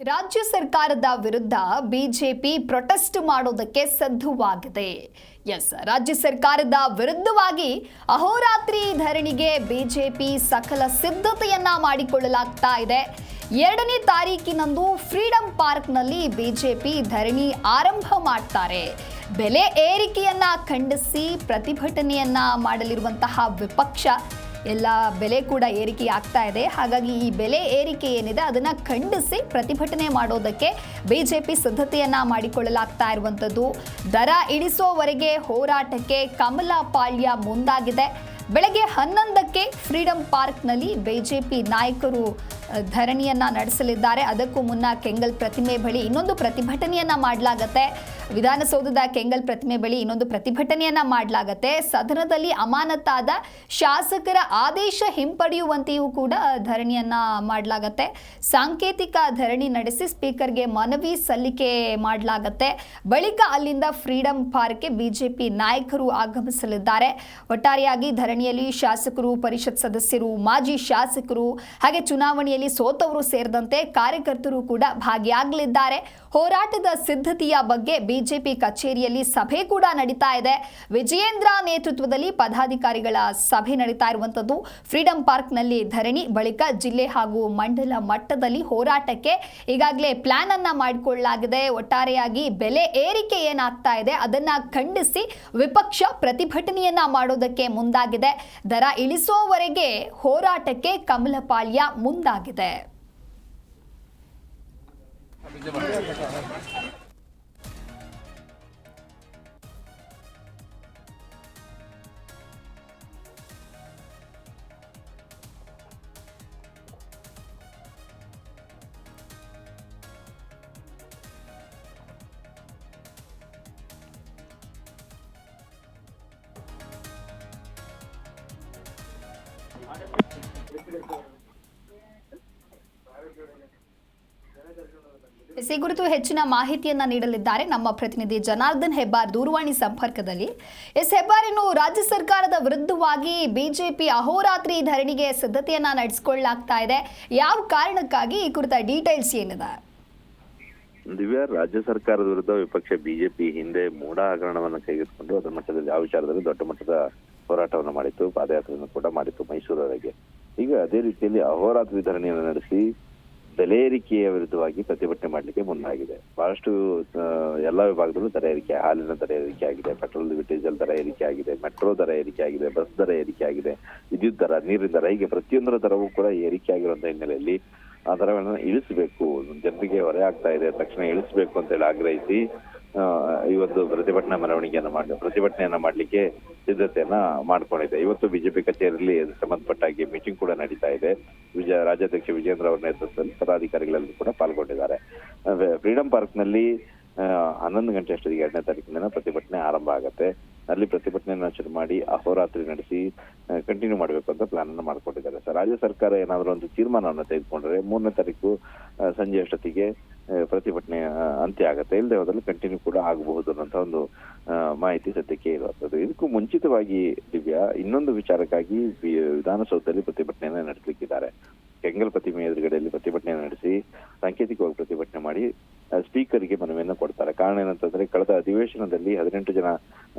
ರಾಜ್ಯ ಸರ್ಕಾರದ ವಿರುದ್ಧ ಬಿಜೆಪಿ ಪ್ರೊಟೆಸ್ಟ್ ಮಾಡೋದಕ್ಕೆ ಸಿದ್ಧವಾಗಿದೆ. ಎಸ್, ರಾಜ್ಯ ಸರ್ಕಾರದ ವಿರುದ್ಧವಾಗಿ ಅಹೋರಾತ್ರಿ ಧರಣಿಗೆ ಬಿಜೆಪಿ ಸಕಲ ಸಿದ್ಧತೆಯನ್ನ ಮಾಡಿಕೊಳ್ಳಲಾಗ್ತಾ ಇದೆ. ಎರಡನೇ ತಾರೀಕಿನಂದು ಫ್ರೀಡಂ ಪಾರ್ಕ್ನಲ್ಲಿ ಬಿಜೆಪಿ ಧರಣಿ ಆರಂಭ ಮಾಡ್ತಾರೆ. ಬೆಲೆ ಏರಿಕೆಯನ್ನ ಖಂಡಿಸಿ ಪ್ರತಿಭಟನೆಯನ್ನ ಮಾಡಲಿರುವಂತಹ ವಿಪಕ್ಷ ಎಲ್ಲ ಬೆಲೆ ಕೂಡ ಏರಿಕೆ ಆಗ್ತಾ ಇದೆ. ಹಾಗಾಗಿ ಈ ಬೆಲೆ ಏರಿಕೆ ಏನಿದೆ, ಅದನ್ನ ಖಂಡಿಸಿ ಪ್ರತಿಭಟನೆ ಮಾಡೋದಕ್ಕೆ ಬಿಜೆಪಿ ಸಿದ್ಧತೆಯನ್ನ ಮಾಡಿಕೊಳ್ಳಲಾಗ್ತಾ ಇರುವಂಥದ್ದು ದರ ಇಳಿಸೋವರೆಗೆ ಹೋರಾಟಕ್ಕೆ ಕಮಲಾ ಪಾಳ್ಯ ಮುಂದಾಗಿದೆ. ಬೆಳಗ್ಗೆ ಹನ್ನೊಂದಕ್ಕೆ ಫ್ರೀಡಂ ಪಾರ್ಕ್ನಲ್ಲಿ ಬಿಜೆಪಿ ನಾಯಕರು ಧರಣಿಯನ್ನ ನಡೆಸಲಿದ್ದಾರೆ. ಅದಕ್ಕೂ ಮುನ್ನ ಕೆಂಗಲ್ ಪ್ರತಿಮೆ ಬಳಿ ಇನ್ನೊಂದು ಪ್ರತಿಭಟನೆಯನ್ನ ಮಾಡಲಾಗತ್ತೆ. ವಿಧಾನಸೌಧದ ಕೆಂಗಲ್ ಪ್ರತಿಮೆ ಬಳಿ ಇನ್ನೊಂದು ಪ್ರತಿಭಟನೆಯನ್ನ ಮಾಡಲಾಗತ್ತೆ. ಸದನದಲ್ಲಿ ಅಮಾನತಾದ ಶಾಸಕರ ಆದೇಶ ಹಿಂಪಡೆಯುವಂತೆಯೂ ಕೂಡ ಧರಣಿಯನ್ನ ಮಾಡಲಾಗತ್ತೆ. ಸಾಂಕೇತಿಕ ಧರಣಿ ನಡೆಸಿ ಸ್ಪೀಕರ್ಗೆ ಮನವಿ ಸಲ್ಲಿಕೆ ಮಾಡಲಾಗತ್ತೆ. ಬಳಿಕ ಅಲ್ಲಿಂದ ಫ್ರೀಡಂ ಪಾರ್ಕ್ಗೆ ಬಿಜೆಪಿ ನಾಯಕರು ಆಗಮಿಸಲಿದ್ದಾರೆ. ಒಟ್ಟಾರೆಯಾಗಿ ಧರಣಿಯಲ್ಲಿ ಶಾಸಕರು, ಪರಿಷತ್ ಸದಸ್ಯರು, ಮಾಜಿ ಶಾಸಕರು, ಹಾಗೆ ಚುನಾವಣೆಯಲ್ಲಿ ಸೋತವರು ಸೇರಿದಂತೆ ಕಾರ್ಯಕರ್ತರು ಕೂಡ ಭಾಗಿಯಾಗಲಿದ್ದಾರೆ. ಹೋರಾಟದ ಸಿದ್ಧತೆಯ ಬಗ್ಗೆ ಬಿಜೆಪಿ ಕಚೇರಿಯಲ್ಲಿ ಸಭೆ ಕೂಡ ನಡೀತಾ ಇದೆ. ವಿಜಯೇಂದ್ರ ನೇತೃತ್ವದಲ್ಲಿ ಪದಾಧಿಕಾರಿಗಳ ಸಭೆ ನಡೀತಾ ಇರುವಂತದ್ದು ಫ್ರೀಡಂ ಪಾರ್ಕ್ನಲ್ಲಿ ಧರಣಿ ಬಳಿಕ ಜಿಲ್ಲೆ ಹಾಗೂ ಮಂಡಲ ಮಟ್ಟದಲ್ಲಿ ಹೋರಾಟಕ್ಕೆ ಈಗಾಗಲೇ ಪ್ಲಾನ್ ಅನ್ನ ಮಾಡಿಕೊಳ್ಳಲಾಗಿದೆ. ಒಟ್ಟಾರೆಯಾಗಿ ಬೆಲೆ ಏರಿಕೆ ಏನಾಗ್ತಾ ಇದೆ ಅದನ್ನ ಖಂಡಿಸಿ ವಿಪಕ್ಷ ಪ್ರತಿಭಟನೆಯನ್ನ ಮಾಡೋದಕ್ಕೆ ಮುಂದಾಗಿದೆ. ದರ ಇಳಿಸೋವರೆಗೆ ಹೋರಾಟಕ್ಕೆ ಕಮಲಪಾಳ್ಯ ಮುಂದಾಗಿದೆ ಎಸ್, ಈ ಕುರಿತು ಹೆಚ್ಚಿನ ಮಾಹಿತಿಯನ್ನ ನೀಡಲಿದ್ದಾರೆ ನಮ್ಮ ಪ್ರತಿನಿಧಿ ಜನಾರ್ದನ್ ಹೆಬ್ಬಾರ್ ದೂರವಾಣಿ ಸಂಪರ್ಕದಲ್ಲಿ. ಎಸ್ ಹೆಬ್ಬಾರ್, ಇನ್ನು ರಾಜ್ಯ ಸರ್ಕಾರದ ವಿರುದ್ಧವಾಗಿ ಬಿಜೆಪಿ ಅಹೋರಾತ್ರಿ ಧರಣಿಗೆ ಸಿದ್ಧತೆಯನ್ನ ನಡೆಸಿಕೊಳ್ಳಲಾಗ್ತಾ ಇದೆ. ಯಾವ ಕಾರಣಕ್ಕಾಗಿ ಈ ಕುರಿತ ಡೀಟೇಲ್ಸ್ ಏನಿದೆ? ದಿವ್ಯಾ, ರಾಜ್ಯ ಸರ್ಕಾರದ ವಿರುದ್ಧ ವಿಪಕ್ಷ ಬಿಜೆಪಿ ಹಿಂದೆ ಮೂಢ ಹಗರಣವನ್ನು ಕೈಗೆತ್ತಿಕೊಂಡು ಅದರ ಮಟ್ಟದಲ್ಲಿ ಆ ವಿಚಾರದಲ್ಲಿ ದೊಡ್ಡ ಮಟ್ಟದ ಹೋರಾಟವನ್ನು ಮಾಡಿತ್ತು, ಪಾದಯಾತ್ರೆಯನ್ನು ಕೂಡ ಮಾಡಿತ್ತು ಮೈಸೂರವರೆಗೆ. ಈಗ ಅದೇ ರೀತಿಯಲ್ಲಿ ಅಹೋರಾತ್ರಿ ಧರಣಿಯನ್ನು ನಡೆಸಿ ಬೆಲೆ ಏರಿಕೆಯ ವಿರುದ್ಧವಾಗಿ ಪ್ರತಿಭಟನೆ ಮಾಡಲಿಕ್ಕೆ ಮುನ್ನಾಗಿದೆ ಬಹಳಷ್ಟು ಎಲ್ಲ ವಿಭಾಗದಲ್ಲೂ ದರ ಏರಿಕೆ, ಹಾಲಿನ ದರ ಏರಿಕೆ ಆಗಿದೆ, ಪೆಟ್ರೋಲ್, ಡೀಸೆಲ್ ದರ ಏರಿಕೆ ಆಗಿದೆ, ಮೆಟ್ರೋ ದರ ಏರಿಕೆ ಆಗಿದೆ, ಬಸ್ ದರ ಏರಿಕೆ ಆಗಿದೆ, ವಿದ್ಯುತ್ ದರ, ನೀರಿನ ದರ, ಹೀಗೆ ಪ್ರತಿಯೊಂದರ ದರವೂ ಕೂಡ ಏರಿಕೆ ಆಗಿರುವಂತಹ ಹಿನ್ನೆಲೆಯಲ್ಲಿ ಆ ದರಗಳನ್ನು ಇಳಿಸಬೇಕು. ಜನರಿಗೆ ಹೊರೆ ಆಗ್ತಾ ಇದೆ, ತಕ್ಷಣ ಇಳಿಸಬೇಕು ಅಂತ ಹೇಳಿ ಆಗ್ರಹಿಸಿ ಇವತ್ತು ಪ್ರತಿಭಟನಾ ಮೆರವಣಿಗೆಯನ್ನು ಮಾಡಿ, ಪ್ರತಿಭಟನೆಯನ್ನ ಮಾಡಲಿಕ್ಕೆ ಸಿದ್ಧತೆಯನ್ನ ಮಾಡ್ಕೊಂಡಿದೆ. ಇವತ್ತು ಬಿಜೆಪಿ ಕಚೇರಿಯಲ್ಲಿ ಸಂಬಂಧಪಟ್ಟಾಗಿ ಮೀಟಿಂಗ್ ಕೂಡ ನಡೀತಾ ಇದೆ. ವಿಜಯ ರಾಜ್ಯಾಧ್ಯಕ್ಷ ವಿಜೇಂದ್ರ ಅವರ ನೇತೃತ್ವದಲ್ಲಿ ಪದಾಧಿಕಾರಿಗಳೆಲ್ಲರೂ ಕೂಡ ಪಾಲ್ಗೊಂಡಿದ್ದಾರೆ. ಫ್ರೀಡಂ ಪಾರ್ಕ್ನಲ್ಲಿ ಹನ್ನೊಂದು ಗಂಟೆ ಅಷ್ಟೊತ್ತಿಗೆ ಎರಡನೇ ತಾರೀಕಿನ ಪ್ರತಿಭಟನೆ ಆರಂಭ ಆಗುತ್ತೆ. ಅಲ್ಲಿ ಪ್ರತಿಭಟನೆಯನ್ನ ಶುರು ಮಾಡಿ ಅಹೋರಾತ್ರಿ ನಡೆಸಿ ಕಂಟಿನ್ಯೂ ಮಾಡಬೇಕು ಅಂತ ಪ್ಲಾನ್ ಅನ್ನು ಮಾಡ್ಕೊಂಡಿದ್ದಾರೆ. ಸರ್, ರಾಜ್ಯ ಸರ್ಕಾರ ಏನಾದರೂ ಒಂದು ತೀರ್ಮಾನವನ್ನು ತೆಗೆದುಕೊಂಡ್ರೆ ಮೂರನೇ ತಾರೀಕು ಸಂಜೆ ಅಷ್ಟೊತ್ತಿಗೆ ಪ್ರತಿಭಟನೆ ಅಂತ್ಯ ಆಗುತ್ತೆ. ಇಲ್ಲದೆ ಹೋದಲ್ಲಿ ಕಂಟಿನ್ಯೂ ಕೂಡ ಆಗಬಹುದು ಅನ್ನೋಂಥ ಒಂದು ಮಾಹಿತಿ ಸದ್ಯಕ್ಕೆ ಇರುವಂತದ್ದು ಇದಕ್ಕೂ ಮುಂಚಿತವಾಗಿ ದಿವ್ಯಾ, ಇನ್ನೊಂದು ವಿಚಾರಕ್ಕಾಗಿ ವಿಧಾನಸೌಧದಲ್ಲಿ ಪ್ರತಿಭಟನೆಯನ್ನ ನಡೆಸಲಿಕ್ಕಿದ್ದಾರೆ. ಕೆಂಗಲ್ ಪ್ರತಿಮೆ ಎದುರುಗಡೆಯಲ್ಲಿ ಪ್ರತಿಭಟನೆ ನಡೆಸಿ, ಸಾಂಕೇತಿಕವಾಗಿ ಪ್ರತಿಭಟನೆ ಮಾಡಿ ಸ್ಪೀಕರ್ಗೆ ಮನವಿಯನ್ನು ಕೊಡ್ತಾರೆ. ಕಾರಣ ಏನಂತಂದ್ರೆ, ಕಳೆದ ಅಧಿವೇಶನದಲ್ಲಿ ಹದಿನೆಂಟು ಜನ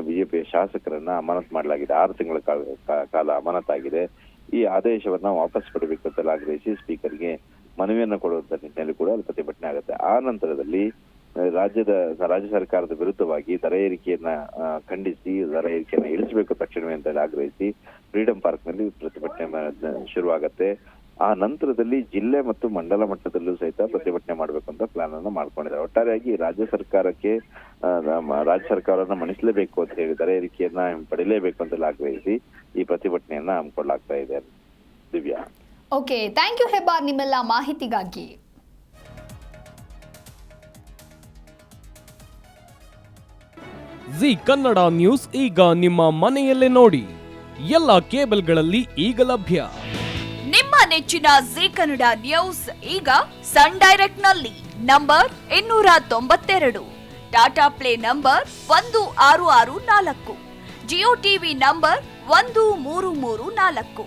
ಬಿಜೆಪಿ ಶಾಸಕರನ್ನ ಅಮಾನತ್ ಮಾಡಲಾಗಿದೆ. ಆರು ತಿಂಗಳ ಕಾಲ- ಅಮಾನತಾಗಿದೆ. ಈ ಆದೇಶವನ್ನ ವಾಪಸ್ ಪಡಬೇಕು ಅಂತ ಆಗ್ರಹಿಸಿ ಸ್ಪೀಕರ್ಗೆ ಮನವಿಯನ್ನ ಕೊಡುವಂತ ನಿಟ್ಟಿನಲ್ಲಿ ಕೂಡ ಅಲ್ಲಿ ಪ್ರತಿಭಟನೆ ಆಗುತ್ತೆ. ಆ ನಂತರದಲ್ಲಿ ರಾಜ್ಯದ, ರಾಜ್ಯ ಸರ್ಕಾರದ ವಿರುದ್ಧವಾಗಿ ದರ ಏರಿಕೆಯನ್ನ ಖಂಡಿಸಿ, ದರ ಏರಿಕೆಯನ್ನ ಇಳಿಸಬೇಕು ತಕ್ಷಣವೇ ಅಂತ ಆಗ್ರಹಿಸಿ ಫ್ರೀಡಂ ಪಾರ್ಕ್ನಲ್ಲಿ ಪ್ರತಿಭಟನೆ ಶುರು ಶುರುವಾಗತ್ತೆ. ಆ ನಂತರದಲ್ಲಿ ಜಿಲ್ಲೆ ಮತ್ತು ಮಂಡಲ ಮಟ್ಟದಲ್ಲೂ ಸಹಿತ ಪ್ರತಿಭಟನೆ ಮಾಡಬೇಕು ಅಂತ ಪ್ಲಾನ್ ಅನ್ನು ಮಾಡ್ಕೊಂಡಿದ್ದಾರೆ. ಒಟ್ಟಾರೆಯಾಗಿ ರಾಜ್ಯ ಸರ್ಕಾರಕ್ಕೆ ರಾಜ್ಯ ಸರ್ಕಾರವನ್ನ ಮಣಿಸಲೇಬೇಕು ಅಂತ ಹೇಳಿ ದರ ಏರಿಕೆಯನ್ನ ಪಡಿಲೇಬೇಕು ಅಂತ ಆಗ್ರಹಿಸಿ ಈ ಪ್ರತಿಭಟನೆಯನ್ನ ಹಮ್ಮಿಕೊಳ್ಳಲಾಗ್ತಾ ಇದೆ. ಓಕೆ ಥ್ಯಾಂಕ್ ಯು ಹೆಬ್ಬಾರ್ ನಿಮ್ಮೆಲ್ಲ ಮಾಹಿತಿಗಾಗಿ. ಜಿ ಕನ್ನಡ ನ್ಯೂಸ್ ಈಗ ನಿಮ್ಮ ಮನೆಯಲ್ಲೇ ನೋಡಿ. ಎಲ್ಲ ಕೇಬಲ್ಗಳಲ್ಲಿ ಈಗ ಲಭ್ಯ. ನಿಮ್ಮ ನೆಚ್ಚಿನ ಜಿ ಕನ್ನಡ ನ್ಯೂಸ್ ಈಗ ಸನ್ ಡೈರೆಕ್ಟ್ನಲ್ಲಿ ನಂಬರ್ ಇನ್ನೂರ ತೊಂಬತ್ತೆರಡು. ಟಾಟಾ ಪ್ಲೇ ನಂಬರ್ ಒಂದು ಆರು ಆರು ನಾಲ್ಕು. ಜಿಯೋ ಟಿವಿ ನಂಬರ್ ಒಂದು ಮೂರು ಮೂರು ನಾಲ್ಕು.